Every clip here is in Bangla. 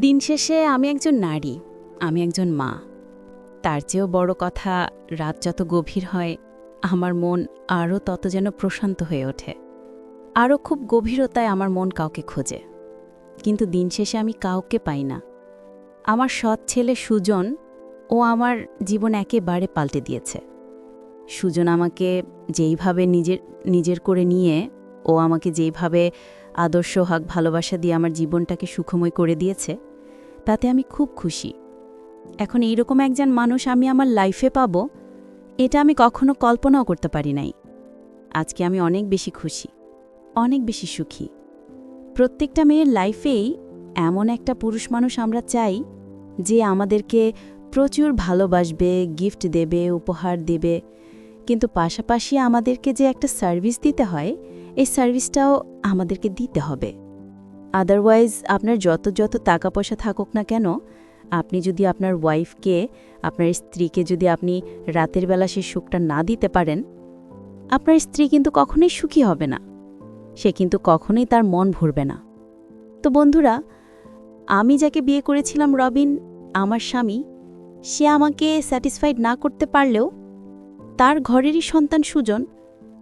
দিন শেষে আমি একজন নারী, আমি একজন মা। তার চেয়েও বড় কথা, রাত যত গভীর হয়, আমার মন আরও তত যেন প্রশান্ত হয়ে ওঠে। আরও খুব গভীরতায় আমার মন কাউকে খোঁজে। কিন্তু দিন শেষে আমি কাউকে পাই না। আমার সৎ ছেলে সুজন, ও আমার জীবন একেবারে পাল্টে দিয়েছে। সুজন আমাকে যেইভাবে নিজের নিজের করে নিয়ে, ও আমাকে যেইভাবে আদর্শ হাক ভালোবাসা দিয়ে আমার জীবনটাকে সুখময় করে দিয়েছে তাতে আমি খুব খুশি। এখন এইরকম একজন মানুষ আমি আমার লাইফে পাব, এটা আমি কখনো কল্পনাও করতে পারি নাই। আজকে আমি অনেক বেশি খুশি, অনেক বেশি সুখী। প্রত্যেকটা মেয়ের লাইফেই এমন একটা পুরুষ মানুষ আমরা চাই, যে আমাদেরকে প্রচুর ভালোবাসবে গিফট দেবে, উপহার দেবে। কিন্তু পাশাপাশি আমাদেরকে যে একটা সার্ভিস দিতে হয়, এই সার্ভিসটাও আমাদেরকে দিতে হবে। আদারওয়াইজ আপনার যত যত টাকা পয়সা থাকুক না কেন, আপনি যদি আপনার ওয়াইফকে আপনার স্ত্রীকে যদি আপনি রাতের বেলা সে সুখটা না দিতে পারেন, আপনার স্ত্রী কিন্তু কখনোই সুখী হবে না। সে কিন্তু কখনোই তার মন ভরবে না। তো বন্ধুরা, আমি যাকে বিয়ে করেছিলাম রবিন, আমার স্বামী, সে আমাকে স্যাটিসফাইড না করতে পারলেও তার ঘরেরই সন্তান সুজন,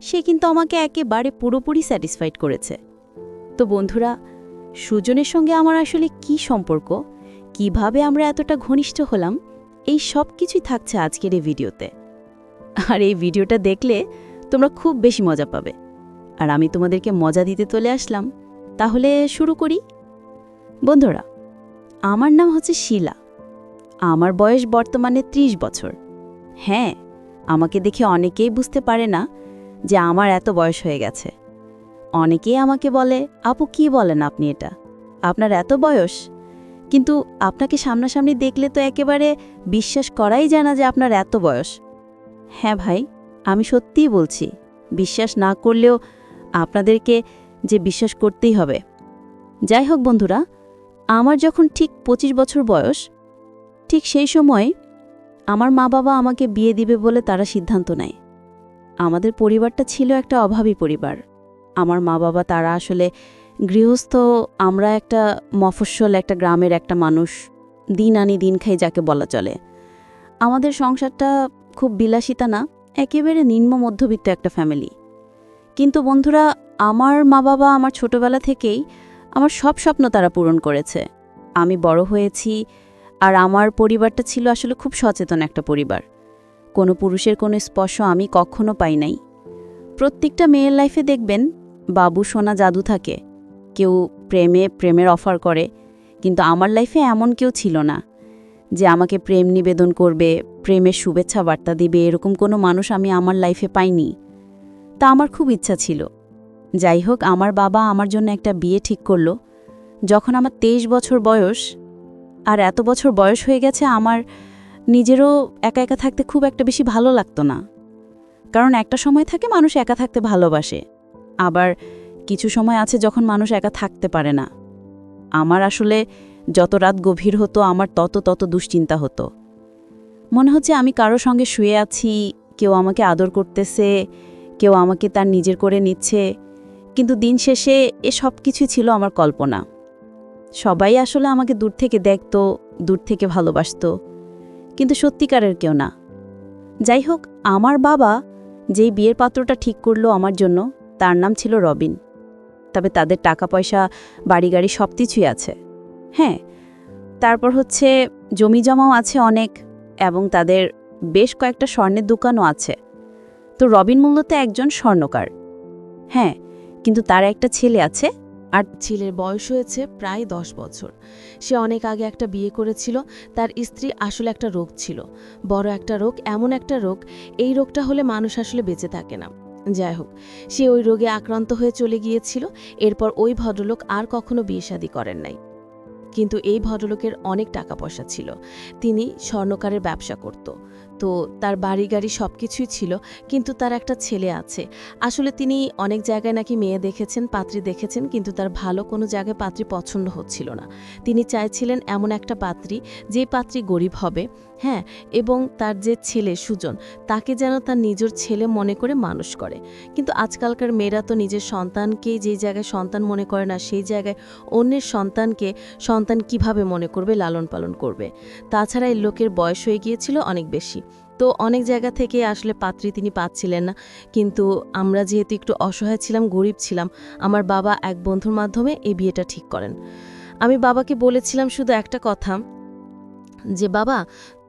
সে কিন্তু আমাকে একেবারে পুরোপুরি স্যাটিসফাইড করেছে। তো বন্ধুরা সুজনের সঙ্গে আমার আসলে কি সম্পর্ক? কীভাবে আমরা এতটা ঘনিষ্ঠ হলাম? এই সব কিছুই থাকছে আজকের এই ভিডিওতে। আর এই ভিডিওটা দেখলে তোমরা খুব বেশি মজা পাবে। আর আমি তোমাদেরকে মজা দিতে চলে আসলাম। তাহলে শুরু করি। বন্ধুরা, আমার নাম হচ্ছে শিলা। আমার বয়স বর্তমানে ৩০ বছর। হ্যাঁ আমাকে দেখে অনেকেই বুঝতে পারে না যে আমার এত বয়স হয়ে গেছে। অনেকেই আমাকে বলে, আপু, কি বলেন আপনি এটা? আপনার এত বয়স। কিন্তু আপনাকে সামনাসামনি দেখলে তো একেবারে বিশ্বাস করাই যায় না যে আপনার এত বয়স। হ্যাঁ ভাই, আমি সত্যিই বলছি, বিশ্বাস না করলেও আপনাদেরকে যে বিশ্বাস করতেই হবে। যাই হোক বন্ধুরা, আমার যখন ঠিক ২৫ বছর বয়স, ঠিক সেই সময় আমার মা বাবা আমাকে বিয়ে দিবে বলে তারা সিদ্ধান্ত নেয়। আমাদের পরিবারটা ছিল একটা অভাবী পরিবার। আমার মা বাবা তারা আসলে গৃহস্থ, আমরা একটা মফস্বল, একটা গ্রামের একটা মানুষ। দিন আনি দিন খাই যাকে বলা চলে। আমাদের সংসারটা খুব বিলাসিতা না, একেবারে নিম্ন মধ্যবিত্ত একটা ফ্যামিলি কিন্তু বন্ধুরা, আমার মা বাবা আমার ছোটবেলা থেকেই আমার সব স্বপ্ন তারা পূরণ করেছে। আমি বড় হয়েছি আর আমার পরিবারটা ছিল আসলে খুব সচেতন একটা পরিবার। কোনো পুরুষের কোনো স্পর্শ আমি কখনো পাই নাই। প্রত্যেকটা মেয়ের লাইফে দেখবেন বাবু সোনা জাদু থাকে। কেউ প্রেমে প্রেমের অফার করে, কিন্তু আমার লাইফে এমন কেউ ছিল না যে আমাকে প্রেম নিবেদন করবে, প্রেমের শুভেচ্ছা বার্তা দিবে, এরকম কোনো মানুষ আমি আমার লাইফে পাইনি। তা আমার খুব ইচ্ছা ছিল। যাই হোক, আমার বাবা আমার জন্য একটা বিয়ে ঠিক করল। যখন আমার তেইশ বছর বয়স, আর এত বছর বয়স হয়ে গেছে, আমার নিজেরও একা একা থাকতে খুব একটা বেশি ভালো লাগতো না। কারণ একটা সময় থাকে মানুষ একা থাকতে ভালোবাসে। আবার কিছু সময় আছে যখন মানুষ একা থাকতে পারে না। আমার আসলে যত রাত গভীর হতো, আমার তত তত দুশ্চিন্তা হতো। মনে হচ্ছে আমি কারও সঙ্গে শুয়ে আছি, কেউ আমাকে আদর করতেছে, কেউ আমাকে তার নিজের করে নিচ্ছে, কিন্তু দিন শেষে এ সব কিছু ছিল আমার কল্পনা। সবাই আসলে আমাকে দূর থেকে দেখত, দূর থেকে ভালোবাসত, কিন্তু সত্যিকারের কেউ না। যাই হোক, আমার বাবা যেই বিয়ের পাত্রটা ঠিক করল আমার জন্য তার নাম ছিল রবিন। তবে তাদের টাকা পয়সা বাড়ি গাড়ি সব কিছুই আছে। হ্যাঁ তারপর হচ্ছে জমি জমাও আছে অনেক এবং তাদের বেশ কয়েকটা স্বর্ণের দোকানও আছে। তো রবিন মূলত একজন স্বর্ণকার। হ্যাঁ কিন্তু তার একটা ছেলে আছে আর ছেলের বয়স হয়েছে প্রায় দশ বছর। সে অনেক আগে একটা বিয়ে করেছিল, তার স্ত্রী আসলে একটা রোগ ছিল। বড় একটা রোগ, এমন একটা রোগ, এই রোগটা হলে মানুষ আসলে বেঁচে থাকে না। যাই হোক, সে ওই রোগে আক্রান্ত হয়ে চলে গিয়েছিল, এরপর ওই ভদ্রলোক আর কখনো বিয়ে শাদী করেন নাই। কিন্তু এই ভদ্রলোকের অনেক টাকা পয়সা ছিল, তিনি স্বর্ণকারের ব্যবসা করত। তো তার বাড়ি গাড়ি সব কিছুই ছিল, কিন্তু তার একটা ছেলে আছে। আসলে তিনি অনেক জায়গায় নাকি মেয়ে দেখেছেন, পাত্রী দেখেছেন, কিন্তু তার ভালো কোনো জায়গায় পাত্রী পছন্দ হচ্ছিল না। তিনি চাইছিলেন এমন একটা পাত্রী, যে পাত্রী গরিব হবে হ্যাঁ এবং তার যে ছেলে সুজন, তাকে যেন তার নিজের ছেলে মনে করে মানুষ করে। কিন্তু আজকালকার মেয়েরা তো নিজের সন্তানকেই যেই জায়গায় সন্তান মনে করে না, সেই জায়গায় অন্যের সন্তানকে সন্তান কীভাবে মনে করবে, লালন পালন করবে। তাছাড়া এই লোকের বয়স হয়ে গিয়েছিল অনেক বেশি। তো অনেক জায়গা থেকে আসলে পাত্রী তিনি পাচ্ছিলেন না। কিন্তু আমরা যেহেতু একটু অসহায় ছিলাম, গরিব ছিলাম, আমার বাবা এক বন্ধুর মাধ্যমে এই বিয়েটা ঠিক করেন। আমি বাবাকে বলেছিলাম শুধু একটা কথা, যে বাবা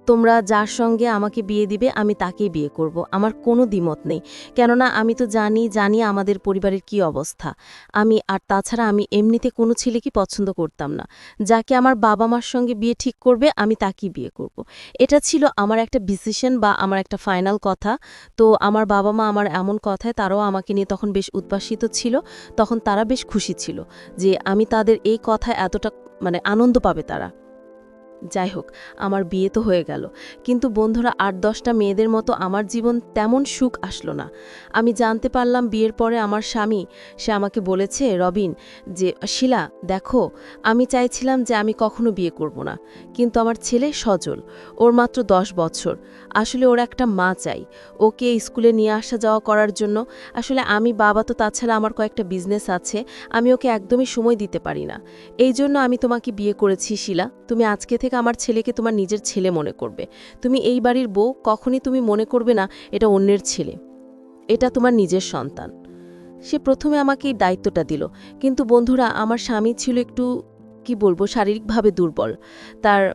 তোমরা যার সঙ্গে আমাকে বিয়ে দিবে, আমি তাকেই বিয়ে করব। আমার কোনো দ্বিমত নেই। কেননা আমি তো জানি জানি আমাদের পরিবারের কি অবস্থা। আমি, আর তাছাড়া আমি এমনিতে কোনো ছেলেকে পছন্দ করতাম না। যাকে আমার বাবা মার সঙ্গে বিয়ে ঠিক করবে, আমি তাকেই বিয়ে করব। এটা ছিল আমার একটা ডিসিশন বা আমার একটা ফাইনাল কথা। তো আমার বাবা মা আমার এমন কথায় তারাও আমাকে নিয়ে তখন বেশ উদ্ভাসিত ছিল। তখন তারা বেশ খুশি ছিল যে আমি তাদের এই কথায় এতটা মানে আনন্দ পাবে তারা। যাই হোক, আমার বিয়ে তো হয়ে গেল। কিন্তু বন্ধুরা, আট দশটা মেয়েদের মতো আমার জীবন তেমন সুখ আসলো না। আমি জানতে পারলাম বিয়ের পরে আমার স্বামী, সে আমাকে বলেছে, রবিন, যে, শিলা, দেখো, আমি চাইছিলাম যে আমি কখনো বিয়ে করব না, কিন্তু আমার ছেলে সজল, ওর মাত্র দশ বছর। আসলে ওর একটা মা চাই, ওকে স্কুলে নিয়ে আসা যাওয়া করার জন্য। আসলে আমি বাবা তো তাছাড়া আমার কয়েকটা বিজনেস আছে, আমি ওকে একদমই সময় দিতে পারি না। এই জন্য আমি তোমাকে বিয়ে করেছি, শিলা। তুমি আজকে থেকে আমার ছেলেকে তোমার নিজের ছেলে মনে করবে। তুমি এই বাড়ির বউ, কখনই তুমি মনে করবে না এটা অন্যের ছেলে। এটা তোমার নিজের সন্তান। সে প্রথমে আমাকে এই দায়িত্বটা দিল। কিন্তু বন্ধুরা, আমার স্বামী ছিল একটু, কি বলব, শারীরিকভাবে দুর্বল। তার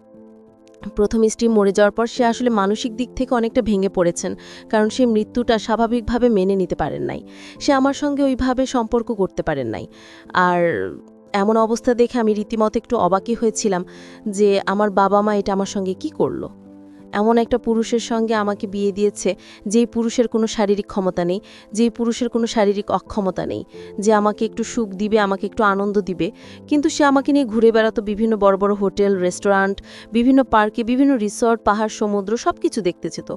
প্রথম স্ত্রী মরে যাওয়ার পর সে আসলে মানসিক দিক থেকে অনেকটা ভেঙে পড়েছেন, কারণ সে মৃত্যুটা স্বাভাবিকভাবে মেনে নিতে পারেন নাই। সে আমার সঙ্গে ওইভাবে সম্পর্ক করতে পারেন নাই। আর এমন অবস্থা দেখে আমি রীতিমতো একটু অবাকই হয়েছিলাম যে আমার বাবা মা এটা আমার সঙ্গে কি করল। এমন একটা পুরুষের সঙ্গে আমাকে বিয়ে দিয়েছে যেই পুরুষের কোনো শারীরিক ক্ষমতা নেই যেই পুরুষের কোনো শারীরিক অক্ষমতা নেই। যে আমাকে একটু সুখ দিবে, আমাকে একটু আনন্দ দিবে। কিন্তু সে আমাকে নিয়ে ঘুরে বেড়াতো বিভিন্ন বড় বড় হোটেল, রেস্টুরেন্ট, বিভিন্ন পার্কে, বিভিন্ন রিসর্ট, পাহাড়, সমুদ্র সব কিছু দেখতে যেত।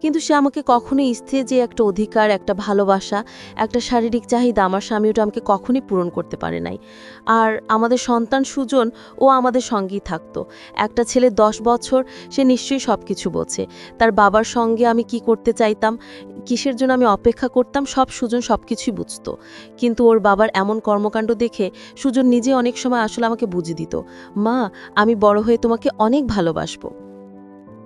কিন্তু সে আমাকে কখনোই স্থির যে একটা অধিকার, একটা ভালোবাসা, একটা শারীরিক চাহিদা আমার স্বামী ওটা আমাকে কখনই পূরণ করতে পারে নাই। আর আমাদের সন্তান সুজন, ও আমাদের সঙ্গেই থাকতো। একটা ছেলে দশ বছর, সে নিশ্চয়ই সব কিছু বোঝে তার বাবার সঙ্গে আমি কি করতে চাইতাম, কিসের জন্য আমি অপেক্ষা করতাম, সব সুজন সব কিছুই বুঝত। কিন্তু ওর বাবার এমন কর্মকাণ্ড দেখে সুজন নিজে অনেক সময় আসলে আমাকে বুঝে দিত, মা, আমি বড় হয়ে তোমাকে অনেক ভালোবাসবো।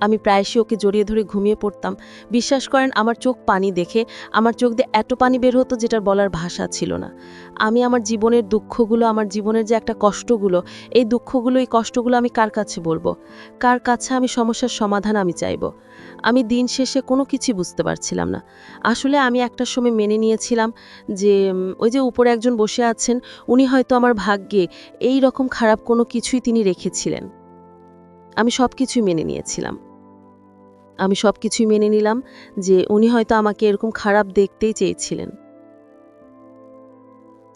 আমি প্রায়শই ওকে জড়িয়ে ধরে ঘুমিয়ে পড়তাম। বিশ্বাস করেন, আমার চোখ পানি দেখে, আমার চোখ দিয়ে এত পানি বের হতো যেটার বলার ভাষা ছিল না। আমি আমার জীবনের দুঃখগুলো, আমার জীবনের যে একটা কষ্টগুলো, এই দুঃখগুলো, এই কষ্টগুলো আমি কার কাছে বলব? কার কাছে আমি সমস্যার সমাধান আমি চাইব? আমি দিন শেষে কোনো কিছু বুঝতে পারছিলাম না। আসলে আমি একটা সময় মেনে নিয়েছিলাম যে ওই যে উপরে একজন বসে আছেন, উনি হয়তো আমার ভাগ্যে এই রকম খারাপ কোনো কিছুই তিনি রেখেছিলেন। আমি সব কিছুই মেনে নিয়েছিলাম। আমি সব কিছুই মেনে নিলাম যে উনি হয়তো আমাকে এরকম খারাপ দেখতেই চেয়েছিলেন।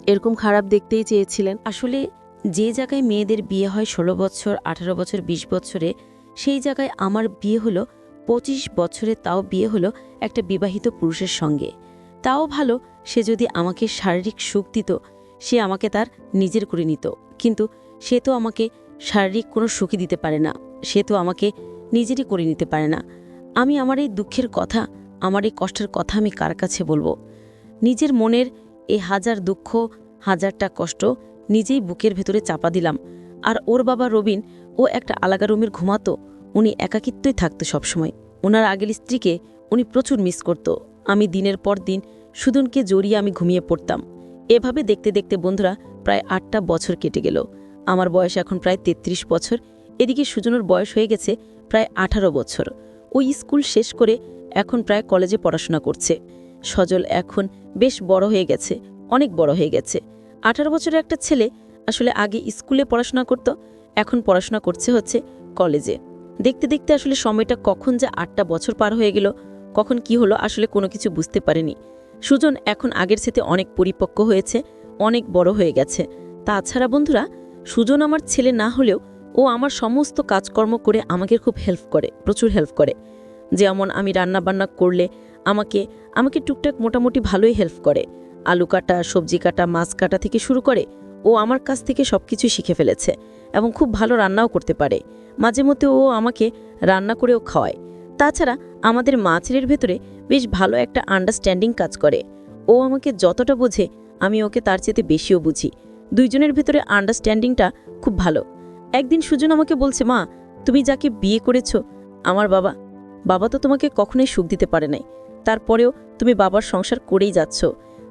এরকম খারাপ দেখতেই চেয়েছিলেন। আসলে যে জায়গায় মেয়েদের বিয়ে হয় ষোলো বছর, আঠারো বছর ২০ বছরে, সেই জায়গায় আমার বিয়ে হলো পঁচিশ বছরে, তাও বিয়ে হলো একটা বিবাহিত পুরুষের সঙ্গে। তাও ভালো, সে যদি আমাকে শারীরিক সুখ দিত, সে আমাকে তার নিজের করে নিত। কিন্তু সে তো আমাকে শারীরিক কোনো সুখই দিতে পারে না। সে তো আমাকে নিজেরই করে নিতে পারে না। আমি আমার এই দুঃখের কথা, আমার এই কষ্টের কথা আমি কার কাছে বলব? নিজের মনের এই হাজার দুঃখ, হাজারটা কষ্ট নিজেই বুকের ভেতরে চাপা দিলাম। আর ওর বাবা রবিন, ও একটা আলাদা রুমের ঘুমাতো, উনি একাকিত্বই থাকতো সবসময়। ওনার আগের স্ত্রীকে উনি প্রচুর মিস করত। আমি দিনের পর দিন সুদনকে জড়িয়ে আমি ঘুমিয়ে পড়তাম। এভাবে দেখতে দেখতে বন্ধুরা, প্রায় আটটা বছর কেটে গেল। আমার বয়স এখন প্রায় ৩৩ বছর। এদিকে সুজনের বয়স হয়ে গেছে প্রায় আঠারো বছর। ওই স্কুল শেষ করে এখন প্রায় কলেজে পড়াশোনা করছে। সজল এখন বেশ বড় হয়ে গেছে, অনেক বড় হয়ে গেছে। আঠারো বছরের একটা ছেলে আসলে আগে স্কুলে পড়াশোনা করত, এখন পড়াশোনা করছে হচ্ছে কলেজে। দেখতে দেখতে আসলে সময়টা কখন যে আটটা বছর পার হয়ে গেল, কখন কি হলো আসলে কোনো কিছু বুঝতে পারেনি। সুজন এখন আগের সাথে অনেক পরিপক্ক হয়েছে, অনেক বড় হয়ে গেছে। তাছাড়া বন্ধুরা, সুজন আমার ছেলে না হলেও ও আমার সমস্ত কাজকর্ম করে আমাকে খুব হেল্প করে, প্রচুর হেল্প করে। যেমন আমি রান্না বান্না করলে আমাকে আমাকে টুকটাক মোটামুটি ভালোই হেল্প করে। আলু কাটা, সবজি কাটা, মাছ কাটা থেকে শুরু করে ও আমার কাছ থেকে সব কিছু শিখে ফেলেছে এবং খুব ভালো রান্নাও করতে পারে। মাঝে মধ্যে ও আমাকে রান্না করেও খাওয়ায়। তাছাড়া আমাদের মা ছেলের ভেতরে বেশ ভালো একটা আন্ডারস্ট্যান্ডিং কাজ করে। ও আমাকে যতটা বোঝে, আমি ওকে তার চেয়ে বেশিও বুঝি। দুইজনের ভেতরে আন্ডারস্ট্যান্ডিংটা খুব ভালো। একদিন সুজন আমাকে বলছে, মা, তুমি যাকে বিয়ে করেছ, আমার বাবা বাবা তো তোমাকে কখনোই সুখ দিতে পারে নাই। তারপরেও তুমি বাবার সংসার করেই যাচ্ছ।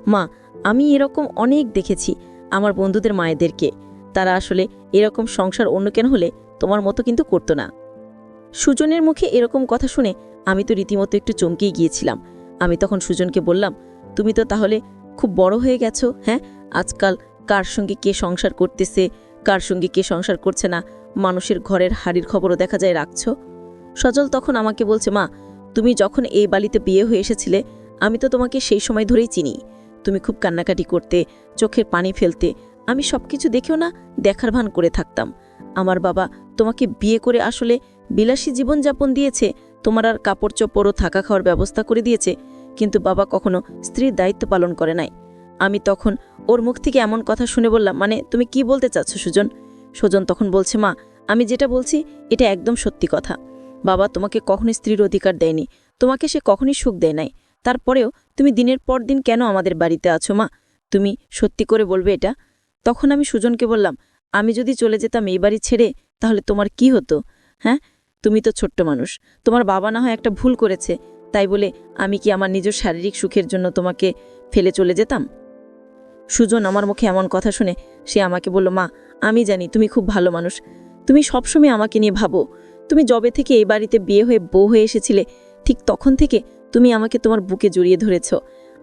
মা, আমি এরকম অনেক দেখেছি আমার বন্ধুদের মায়েদেরকে। তারা আসলে এরকম সংসার অন্য কেন হলে তোমার মতো কিন্তু করতো না। সুজনের মুখে এরকম কথা শুনে আমি তো রীতিমতো একটু চমকেই গিয়েছিলাম। আমি তখন সুজনকে বললাম, তুমি তো তাহলে খুব বড় হয়ে গেছো হ্যাঁ? আজকাল কার সঙ্গে কে সংসার করতেছে কার সঙ্গে কে সংসার করছে না? মানুষের ঘরের হাড়ির খবরও দেখা যায়, রাখছো? সজল তখন আমাকে বলছে, মা, তুমি যখন এই বালিতে বিয়ে হয়ে এসেছিলে, আমি তো তোমাকে সেই সময় ধরেই চিনি। তুমি খুব কান্নাকাটি করতে, চোখের পানি ফেলতে, আমি সব কিছু দেখেও না দেখার ভান করে থাকতাম। আমার বাবা তোমাকে বিয়ে করে আসলে বিলাসী জীবনযাপন দিয়েছে, তোমার আর কাপড় চোপড় ও থাকা খাওয়ার ব্যবস্থা করে দিয়েছে, কিন্তু বাবা কখনো স্ত্রীর দায়িত্ব পালন করে নাই। আমি তখন ওর মুখ থেকে এমন কথা শুনে বললাম মানে তুমি কি বলতে চাচ্ছ, সুজন? সুজন তখন বলছে, মা, আমি যেটা বলছি, এটা একদম সত্যি কথা। বাবা তোমাকে কখনোই স্ত্রীর অধিকার দেয়নি। তোমাকে সে কখনই সুখ দেয় নাই। তারপরেও তুমি দিনের পর দিন কেন আমাদের বাড়িতে আছো, মা? তুমি সত্যি করে বলবে এটা? তখন আমি সুজনকে বললাম, আমি যদি চলে যেতাম এই বাড়ি ছেড়ে, তাহলে তোমার কি হতো? হ্যাঁ? তুমি তো ছোট্ট মানুষ। তোমার বাবা না হয় একটা ভুল করেছে। তাই বলে আমি কি আমার নিজের শারীরিক সুখের জন্য তোমাকে ফেলে চলে যেতাম? সুজন আমার মুখে এমন কথা শুনে সে আমাকে বলল, মা, আমি জানি তুমি খুব ভালো মানুষ। তুমি সবসময় আমাকে নিয়ে ভাবো। তুমি জবে থেকে এই বাড়িতে বিয়ে হয়ে বউ হয়ে এসেছিলে, ঠিক তখন থেকে তুমি আমাকে তোমার বুকে জড়িয়ে ধরেছ।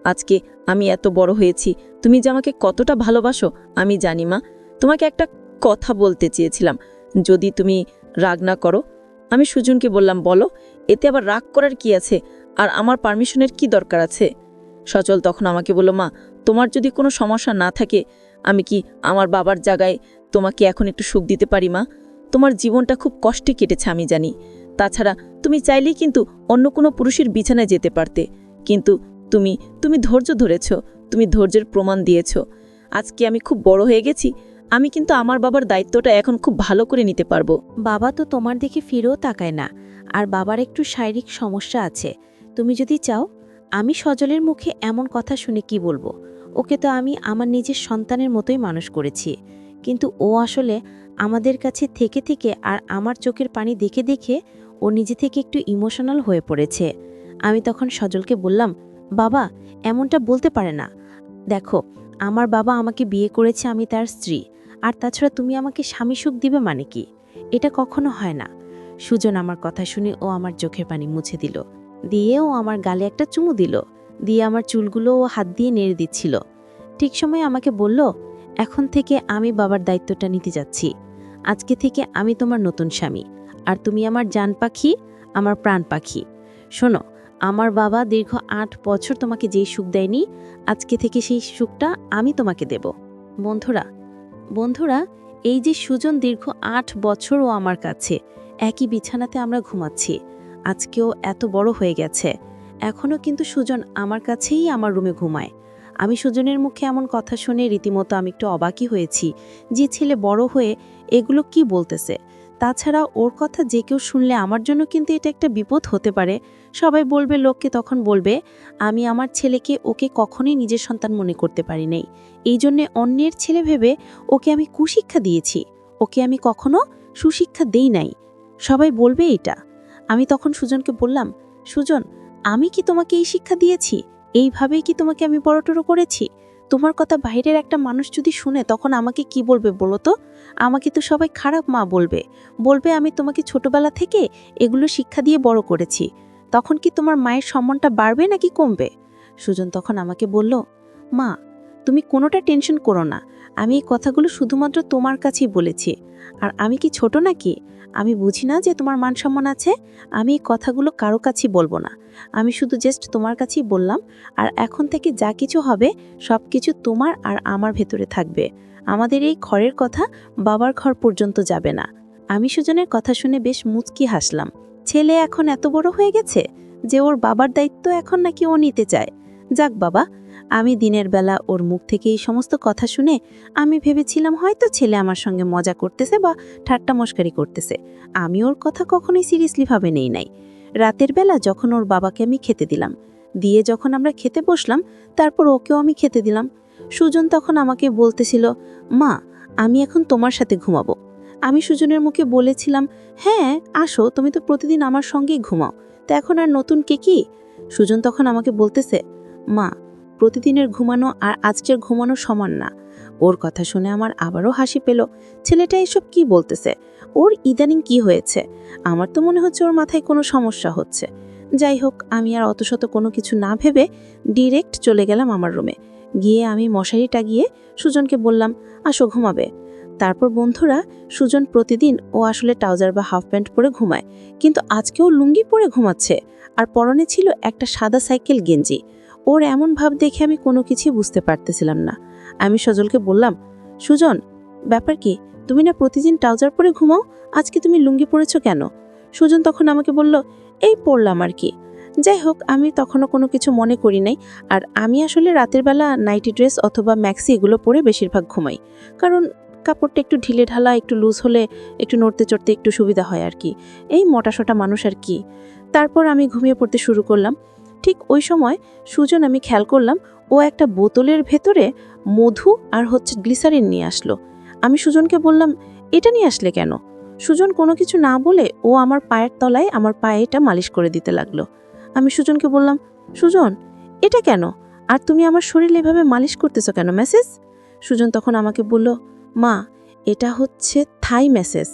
আজকে আমি এত বড় হয়েছি, তুমি যে আমাকে কতটা ভালোবাসো, আমি জানি, মা। তোমাকে একটা কথা বলতে চেয়েছিলাম, যদি তুমি রাগ না করো। আমি সুজনকে বললাম, বলো, এতে আবার রাগ করার কি আছে? আর আমার পারমিশনের কি দরকার আছে? সচল তখন আমাকে বলল, মা, তোমার যদি কোনো সমস্যা না থাকে, আমি কি আমার বাবার জায়গায় তোমাকে এখন একটু সুখ দিতে পারি, মা? তোমার জীবনটা খুব কষ্টে কেটেছে, আমি জানি। তাছাড়া তুমি চাইলেই কিন্তু অন্য কোনো পুরুষের বিছানায় যেতে পারতে। কিন্তু তুমি তুমি ধৈর্য ধরেছ, তুমি ধৈর্যের প্রমাণ দিয়েছ। আজকে আমি খুব বড় হয়ে গেছি, আমি কিন্তু আমার বাবার দায়িত্বটা এখন খুব ভালো করে নিতে পারব। বাবা তো তোমার দিকে ফিরেও তাকায় না, আর বাবার একটু শারীরিক সমস্যা আছে। তুমি যদি চাও আমি সজলের মুখে এমন কথা শুনে কি বলব? ওকে তো আমি আমার নিজের সন্তানের মতোই মানুষ করেছি। কিন্তু ও আসলে আমাদের কাছে থেকে থেকে আর আমার চোখের পানি দেখে দেখে ও নিজে থেকে একটু ইমোশনাল হয়ে পড়েছে। আমি তখন সজলকে বললাম, বাবা, এমনটা বলতে পারে না। দেখো, আমার বাবা আমাকে বিয়ে করেছে আমি তার স্ত্রী। আর তাছাড়া তুমি আমাকে স্বামী সুখ দিবে মানে কি? এটা কখনো হয় না। সুজন আমার কথা শুনে ও আমার চোখের পানি মুছে দিল। দিয়ে ও আমার গালে একটা চুমু দিল। দিয়ে আমার চুলগুলো ও হাত দিয়ে নেড়ে দিচ্ছিল। ঠিক সময় আমাকে বলল, এখন থেকে আমি বাবার দায়িত্বটা নিতে যাচ্ছি। আজকে থেকে আমি তোমার নতুন স্বামী। আর তুমি আমার জান পাখি, আমার প্রাণ পাখি। শোনো, আমার বাবা দীর্ঘ আট বছর তোমাকে যেই সুখ দেয়নি, আজকে থেকে সেই সুখটা আমি তোমাকে দেব। বন্ধুরা বন্ধুরা, এই যে সুজন দীর্ঘ আট বছরও আমার কাছে, একই বিছানাতে আমরা ঘুমাচ্ছি। আজকেও এত বড় হয়ে গেছে। এখনও কিন্তু সুজন আমার কাছেই আমার রুমে ঘুমায়। আমি সুজনের মুখে এমন কথা শুনে রীতিমতো আমি একটু অবাকই হয়েছি যে ছেলে বড় হয়ে এগুলো কি বলতেছে। তাছাড়া ওর কথা যে কেউ শুনলে আমার জন্য কিন্তু এটা একটা বিপদ হতে পারে। সবাই বলবে, লোককে তখন বলবে, আমি আমার ছেলেকে ওকে কখনোই নিজের সন্তান মনে করতে পারি নাই। এই জন্যে অন্যের ছেলে ভেবে ওকে আমি কুশিক্ষা দিয়েছি। ওকে আমি কখনো সুশিক্ষা দেই নাই। সবাই বলবে এটা। আমি তখন সুজনকে বললাম, সুজন, আমি কি তোমাকে এই শিক্ষা দিয়েছি? এইভাবেই কি তোমাকে আমি বড়টড়ো করেছি? তোমার কথা বাইরের একটা মানুষ যদি শুনে তখন আমাকে কি বলবে বলো তো? আমাকে তো সবাই খারাপ মা বলবে। বলবে আমি তোমাকে ছোটবেলা থেকে এগুলো শিক্ষা দিয়ে বড় করেছি। তখন কি তোমার মায়ের সম্মানটা বাড়বে নাকি কমবে? সুজন তখন আমাকে বলল, মা, তুমি কোনোটা টেনশন করো না। আমি এই কথাগুলো শুধুমাত্র তোমার কাছেই বলেছি। আর আমি কি ছোট নাকি? আমি বুঝি না যে তোমার মান সম্মান আছে। আমি এই কথাগুলো কারও কাছেই বলব না। আমি শুধু জাস্ট তোমার কাছেই বললাম, আর এখন থেকে যা কিছু হবে সব কিছু তোমার আর আমার ভেতরে থাকবে। আমাদের এই ঘরের কথা বাবার ঘর পর্যন্ত যাবে না। আমি সুজনের কথা শুনে বেশ মুচকি হাসলাম। ছেলে এখন এত বড় হয়ে গেছে যে ওর বাবার দায়িত্ব এখন নাকি ও নিতে চায়। যাক বাবা, আমি দিনের বেলা ওর মুখ থেকে এই সমস্ত কথা শুনে আমি ভেবেছিলাম হয়তো ছেলে আমার সঙ্গে মজা করতেছে বা ঠাট্টা মস্কারি করতেছে। আমি ওর কথা কখনোই সিরিয়াসলিভাবে নেই নাই। রাতের বেলা যখন ওর বাবাকে আমি খেতে দিলাম, দিয়ে যখন আমরা খেতে বসলাম, তারপর ওকেও আমি খেতে দিলাম। সুজন তখন আমাকে বলতেছিল, মা, আমি এখন তোমার সাথে ঘুমাবো। আমি সুজনের মুখে বলেছিলাম হ্যাঁ আসো, তুমি তো প্রতিদিন আমার সঙ্গেই ঘুমাও। তা এখন আর নতুন কে কি? সুজন তখন আমাকে বলতেছে মা, প্রতিদিনের ঘুমানো আর আজকের ঘুমানো সমান না। ওর কথা শুনে আমার আবারও হাসি পেল। ছেলেটা এসব কি বলতেছে? ওর ইদানিং কি হয়েছে? আমার তো মনে হচ্ছে ওর মাথায় কোনো সমস্যা হচ্ছে। যাই হোক, আমি আর অত শত কোনো কিছু না ভেবে ডিরেক্ট চলে গেলাম আমার রুমে। গিয়ে আমি মশারিটা গিয়ে সুজনকে বললাম, আসো ঘুমাবে। তারপর বন্ধুরা, সুজন প্রতিদিন ও আসলে ট্রাউজার বা হাফ প্যান্ট পরে ঘুমায়। কিন্তু আজকেও লুঙ্গি পরে ঘুমাচ্ছে। আর পরনে ছিল একটা সাদা সাইকেল গেঞ্জি। ওর এমন ভাব দেখে আমি কোনো কিছুই বুঝতে পারতেছিলাম না। আমি সজলকে বললাম, সুজন, ব্যাপার কি? তুমি না প্রতিদিন ট্রাউজার পরে ঘুমাও? আজকে তুমি লুঙ্গি পরেছো কেন? সুজন তখন আমাকে বলল, এই পড়লাম আর কি। যাই হোক, আমি তখনও কোনো কিছু মনে করি নাই। আর আমি আসলে রাতের বেলা নাইটি ড্রেস অথবা ম্যাক্সি এগুলো পরে বেশিরভাগ ঘুমাই। কারণ কাপড়টা একটু ঢিলে ঢালা, একটু লুজ হলে একটু নড়তে চড়তে একটু সুবিধা হয় আর কি। এই মোটাসোটা মানুষ আর কি। তারপর আমি ঘুমিয়ে পড়তে শুরু করলাম। ঠিক ওই সময় সুজন, আমি খেয়াল করলাম, ও একটা বোতলের ভেতরে মধু আর হচ্ছে গ্লিসারিন নিয়ে আসলো। আমি সুজনকে বললাম, এটা নিয়ে আসলে কেন? সুজন কোনো কিছু না বলে ও আমার পায়ের তলায় আমার পায়ে এটা মালিশ করে দিতে লাগল। আমি সুজনকে বললাম, সুজন, এটা কেন? আর তুমি আমার শরীরে এভাবে মালিশ করতেছো কেন, মেসেজ? সুজন তখন আমাকে বলল, মা, এটা হচ্ছে থাই মেসেজ।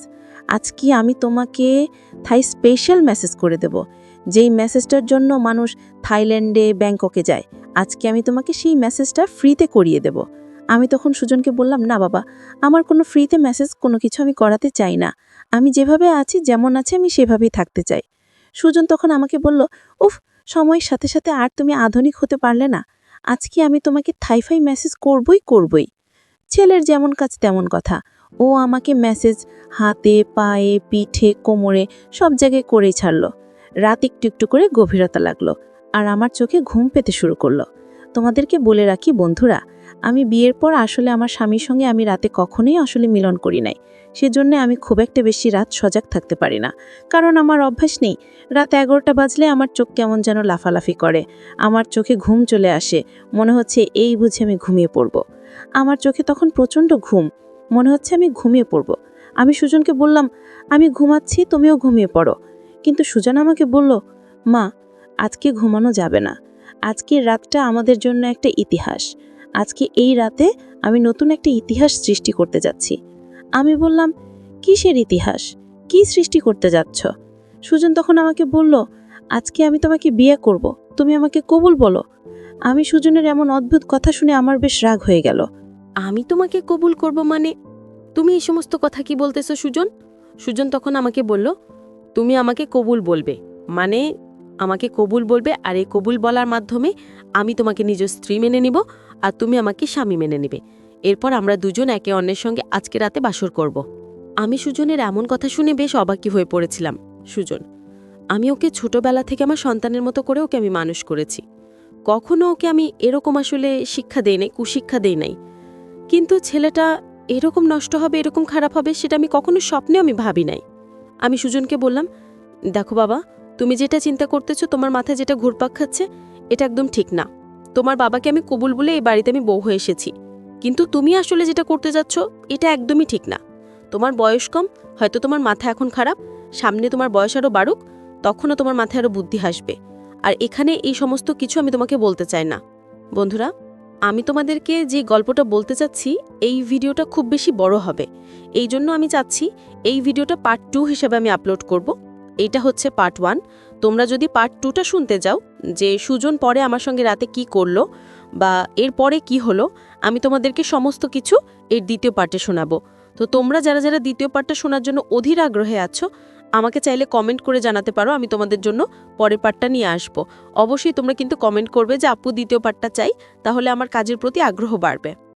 আজকে আমি তোমাকে থাই স্পেশাল মেসেজ করে দেব। যেই মেসেজটার জন্য মানুষ থাইল্যান্ডে, ব্যাংককে যায়, আজকে আমি তোমাকে সেই মেসেজটা ফ্রিতে করিয়ে দেব। আমি তখন সুজনকে বললাম, না বাবা, আমার কোনো ফ্রিতে মেসেজ কোনো কিছু আমি করাতে চাই না। আমি যেভাবে আছি, যেমন আছে, আমি সেভাবেই থাকতে চাই। সুজন তখন আমাকে বলল, উফ, সময়ের সাথে সাথে আর তুমি আধুনিক হতে পারলে না। আজকে আমি তোমাকে থাইফাই মেসেজ করবই করবই। ছেলের যেমন কাজ তেমন কথা। ও আমাকে মেসেজ হাতে, পায়ে, পিঠে, কোমরে সব জায়গায় করেই ছাড়লো। রাত একটু একটু করে গভীরতা লাগল আর আমার চোখে ঘুম পেতে শুরু করল। তোমাদেরকে বলে রাখি বন্ধুরা, আমি বিয়ের পর আসলে আমার স্বামীর সঙ্গে আমি রাতে কখনোই আসলে মিলন করি নাই। সেজন্য আমি খুব একটা বেশি রাত সজাগ থাকতে পারি না। কারণ আমার অভ্যাস নেই। রাত এগারোটা বাজলে আমার চোখ কেমন যেন লাফালাফি করে। আমার চোখে ঘুম চলে আসে। মনে হচ্ছে এই বুঝে আমি ঘুমিয়ে পড়ব। আমার চোখে তখন প্রচণ্ড ঘুম। মনে হচ্ছে আমি ঘুমিয়ে পড়ব। আমি সুজনকে বললাম, আমি ঘুমাচ্ছি, তুমিও ঘুমিয়ে পড়ো। কিন্তু সুজন আমাকে বলল, মা, আজকে ঘুমানো যাবে না। আজকের রাতটা আমাদের জন্য একটা ইতিহাস। আজকে এই রাতে আমি নতুন একটা ইতিহাস সৃষ্টি করতে যাচ্ছি। আমি বললাম, কিসের ইতিহাস? কি সৃষ্টি করতে যাচ্ছ? সুজন তখন আমাকে বলল, আজকে আমি তোমাকে বিয়ে করব। তুমি আমাকে কবুল বলো। আমি সুজনের এমন অদ্ভুত কথা শুনে আমার বেশ রাগ হয়ে গেল। আমি তোমাকে কবুল করব মানে? তুমি এই সমস্ত কথা কি বলতেছো সুজন? সুজন তখন আমাকে বলল তুমি আমাকে কবুল বলবে। মানে আমাকে কবুল বলবে আর এই কবুল বলার মাধ্যমে আমি তোমাকে নিজ স্ত্রী মেনে নিব আর তুমি আমাকে স্বামী মেনে নেবে। এরপর আমরা দুজন একে অন্যের সঙ্গে আজকে রাতে বাসর করব। আমি সুজনের এমন কথা শুনে বেশ অবাকি হয়ে পড়েছিলাম, সুজন। আমি ওকে ছোটবেলা থেকে আমার সন্তানের মতো করে ওকে আমি মানুষ করেছি। কখনো ওকে আমি এরকম আসলে শিক্ষা দেই নাই, কুশিক্ষা দেই নাই। কিন্তু ছেলেটা এরকম নষ্ট হবে, এরকম খারাপ হবে, সেটা আমি কখনো স্বপ্নে আমি ভাবি নাই। আমি সুজনকে বললাম, দেখো বাবা, তুমি যেটা চিন্তা করতেছো, তোমার মাথায় যেটা ঘুরপাক খাচ্ছে, এটা একদম ঠিক না। তোমার বাবাকে আমি কবুল বলে এই বাড়িতে আমি বউ হয়ে এসেছি। কিন্তু তুমি আসলে যেটা করতে যাচ্ছ, এটা একদমই ঠিক না। তোমার বয়স কম, হয়তো তোমার মাথা এখন খারাপ, সামনে তোমার বয়স আরও বাড়ুক, তখনও তোমার মাথায় আরও বুদ্ধি হাসবে আর এখানে এই সমস্ত কিছু আমি তোমাকে বলতে চাই না। বন্ধুরা আমি তোমাদেরকে যে গল্পটা বলতে চাচ্ছি, এই ভিডিওটা খুব বেশি বড় হবে। এই জন্য আমি চাচ্ছি, এই ভিডিওটা পার্ট টু হিসেবে আমি আপলোড করব। এইটা হচ্ছে পার্ট ওয়ান তোমরা যদি পার্ট টুটা শুনতে যাও, যে সুজন পরে আমার সঙ্গে রাতে কি করল বা এর পরে কি হলো, আমি তোমাদেরকে সমস্ত কিছু এর দ্বিতীয় পার্টে শোনাবো। তো তোমরা যারা যারা দ্বিতীয় পার্টটা শোনার জন্য অধীর আগ্রহে আছো আমাকে চাইলে কমেন্ট করে জানাতে পারো, আমি তোমাদের জন্য পরের পার্টটা নিয়ে আসব। অবশ্যই তোমরা কিন্তু কমেন্ট করবে যে, আপু দ্বিতীয় পার্টটা চাই, তাহলে আমার কাজের প্রতি আগ্রহ বাড়বে।